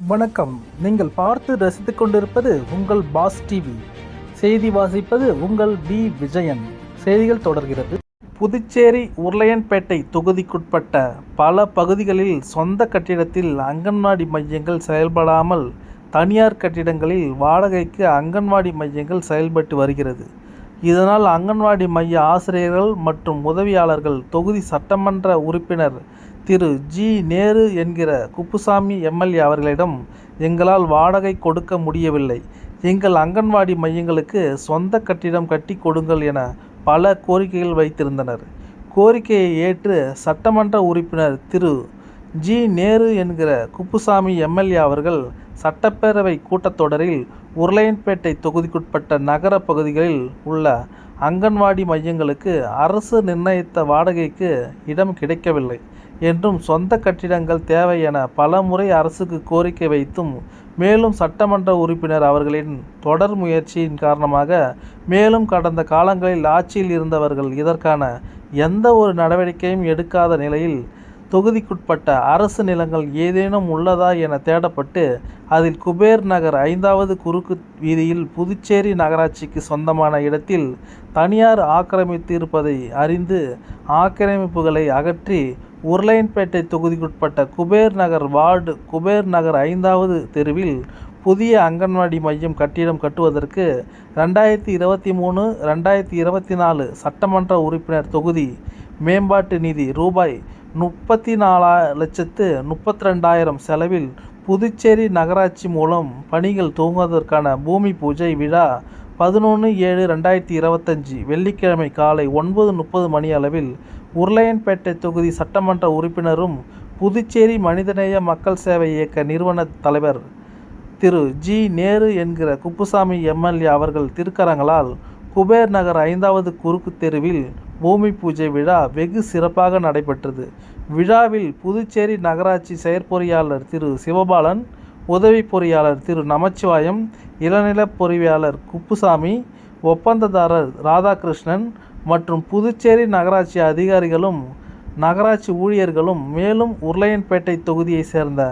வணக்கம். நீங்கள் பார்த்து ரசித்து கொண்டிருப்பது உங்கள் பாஸ் டிவி. செய்தி வாசிப்பது உங்கள் பி விஜயன். செய்திகள் தொடர்கிறது. புதுச்சேரி உருளையன்பேட்டை தொகுதிக்குட்பட்ட பல பகுதிகளில் சொந்த கட்டிடத்தில் அங்கன்வாடி மையங்கள் செயல்படாமல் தனியார் கட்டிடங்களில் வாடகைக்கு அங்கன்வாடி மையங்கள் செயல்பட்டு வருகிறது. இதனால் அங்கன்வாடி மைய ஆசிரியர்கள் மற்றும் உதவியாளர்கள் தொகுதி சட்டமன்ற உறுப்பினர் திரு. ஜி. நேரு என்கிற குப்புசாமி எம்எல்ஏ அவர்களிடம் எங்களால் வாடகை கொடுக்க முடியவில்லை. எங்கள் அங்கன்வாடி மையங்களுக்கு சொந்த கட்டிடம் கட்டி கொடுங்கள் என பல கோரிக்கைகள் வைத்திருந்தனர். கோரிக்கையை ஏற்று சட்டமன்ற உறுப்பினர் திரு. ஜி. நேரு என்கிற குப்புசாமி எம்எல்ஏ அவர்கள் சட்டப்பேரவை கூட்டத்தொடரில் உருளையன்பேட்டை தொகுதிக்குட்பட்ட நகர பகுதிகளில் உள்ள அங்கன்வாடி மையங்களுக்கு அரசு நிர்ணயித்த வாடகைக்கு இடம் கிடைக்கவில்லை என்றும் சொந்த கட்டிடங்கள் தேவை என பலமுறை அரசுக்கு கோரிக்கை வைத்தும் மேலும் சட்டமன்ற உறுப்பினர் அவர்களின் தொடர் முயற்சியின் காரணமாக மேலும் கடந்த காலங்களில் ஆட்சியில் இருந்தவர்கள் இதற்கான எந்த ஒரு நடவடிக்கையும் எடுக்காத நிலையில் தொகுதிக்குட்பட்ட அரசு நிலங்கள் ஏதேனும் உள்ளதா என தேடப்பட்டு அதில் குபேர் நகர் ஐந்தாவது குறுக்கு வீதியில் புதுச்சேரி நகராட்சிக்கு சொந்தமான இடத்தில் தனியார் ஆக்கிரமித்து இருப்பதை அறிந்து ஆக்கிரமிப்புகளை அகற்றி உருளையன்பேட்டை தொகுதிக்குட்பட்ட குபேர் நகர் வார்டு குபேர் நகர் ஐந்தாவது தெருவில் புதிய அங்கன்வாடி மையம் கட்டிடம் கட்டுவதற்கு ரெண்டாயிரத்தி இருபத்தி மூணு ரெண்டாயிரத்தி இருபத்தி நாலு சட்டமன்ற உறுப்பினர் தொகுதி மேம்பாட்டு நிதி ரூபாய் முப்பத்தி நாலா லட்சத்து முப்பத்தி ரெண்டாயிரம் செலவில் புதுச்சேரி நகராட்சி மூலம் பணிகள் துவங்குவதற்கான பூமி பூஜை விழா பதினொன்று ஏழு ரெண்டாயிரத்தி இருபத்தஞ்சி வெள்ளிக்கிழமை காலை ஒன்பது முப்பது மணி அளவில் உருளையன்பேட்டை தொகுதி சட்டமன்ற உறுப்பினரும் புதுச்சேரி மனிதநேய மக்கள் சேவை இயக்க நிறுவன தலைவர் திரு ஜி நேரு என்கிற குப்புசாமி எம்எல்ஏ அவர்கள் திருக்கரங்களால் குபேர் நகர் ஐந்தாவது குறுக்கு தெருவில் பூமி பூஜை விழா வெகு சிறப்பாக நடைபெற்றது. விழாவில் புதுச்சேரி நகராட்சி செயற்பொறியாளர் திரு சிவபாலன் உதவி பொறியாளர் திரு நமச்சிவாயம் இளநில பொறியாளர் குப்புசாமி ஒப்பந்ததாரர் ராதாகிருஷ்ணன் மற்றும் புதுச்சேரி நகராட்சி அதிகாரிகளும் நகராட்சி ஊழியர்களும் மேலும் உருளையன்பேட்டை தொகுதியை சேர்ந்த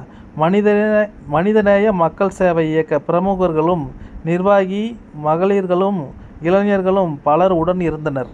மனிதநேய மனிதநேய மக்கள் சேவை இயக்க பிரமுகர்களும் நிர்வாகி மகளிர்களும் இளைஞர்களும் பலர் உடன் இருந்தனர்.